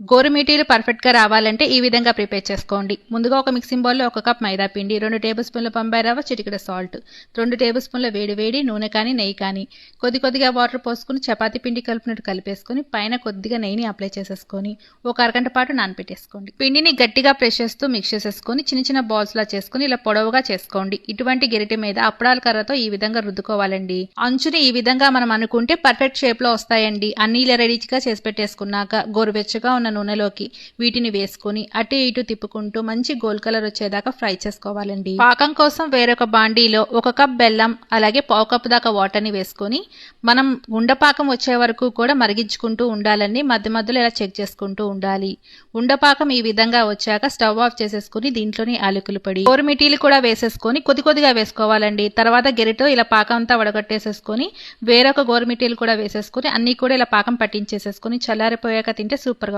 గోరుమీటీలు పర్ఫెక్ట్గా రావాలంటే ఈ విధంగా ప్రిపేర్ చేసుకోండి. ముందుగా ఒక మిక్సింగ్ బౌల్లో ఒక కప్ మైదా పిండి రెండు టేబుల్ స్పూన్ల బొంబాయి రవ్వ చిటికెడ సాల్ట్ రెండు టేబుల్ స్పూన్ల వేడి వేడి నూనె కానీ నెయ్యి కానీ. కొద్ది కొద్దిగా వాటర్ పోసుకుని చపాతీ పిండి కలిపినట్టు కలిపేసుకుని పైన కొద్దిగా నెయ్యిని అప్లై చేసేసుకొని ఒక అరగంట పాటు నానపెట్టేసుకోండి. పిండిని గట్టిగా ప్రెస్ చేస్తూ మిక్స్ చేసేసుకొని చిన్న చిన్న బాల్స్ లా చేసుకుని ఇలా పొడవుగా చేసుకోండి. ఇటువంటి గెరిటి మీద అప్పడాల కర్రతో ఈ విధంగా రుద్దుకోవాలండి. అంచుని ఈ విధంగా మనం అనుకుంటే పర్ఫెక్ట్ షేప్లో వస్తాయండి. అన్ని ఇలా రెడీగా చేసి పెట్టేసుకున్నాక గోరువెచ్చగా ఉన్న నూనెలోకి వీటిని వేసుకుని అటు ఇటు తిప్పుకుంటూ మంచి గోల్డ్ కలర్ వచ్చేదాకా ఫ్రై చేసుకోవాలండి. పాకం కోసం వేరొక బాండీలో ఒక కప్ బెల్లం అలాగే పావు కప్ దాకా వాటర్ని వేసుకొని మనం ఉండపాకం వచ్చే వరకు కూడా మరిగించుకుంటూ ఉండాలని మధ్య మధ్యలో ఇలా చెక్ చేసుకుంటూ ఉండాలి. ఉండపాకం ఈ విధంగా వచ్చాక స్టవ్ ఆఫ్ చేసేసుకుని దీంట్లోని అలుకులు పొడి గోరుమిటీలు కూడా వేసేసుకొని కొద్ది కొద్దిగా వేసుకోవాలండి. తర్వాత గెరిటో ఇలా పాకం అంతా వడగట్టేసేసుకొని వేరొక గోరుమిటీలు కూడా వేసేసుకొని అన్ని కూడా ఇలా పాకం పట్టించేసేసుకొని చల్లారిపోయాక తింటే సూపర్గా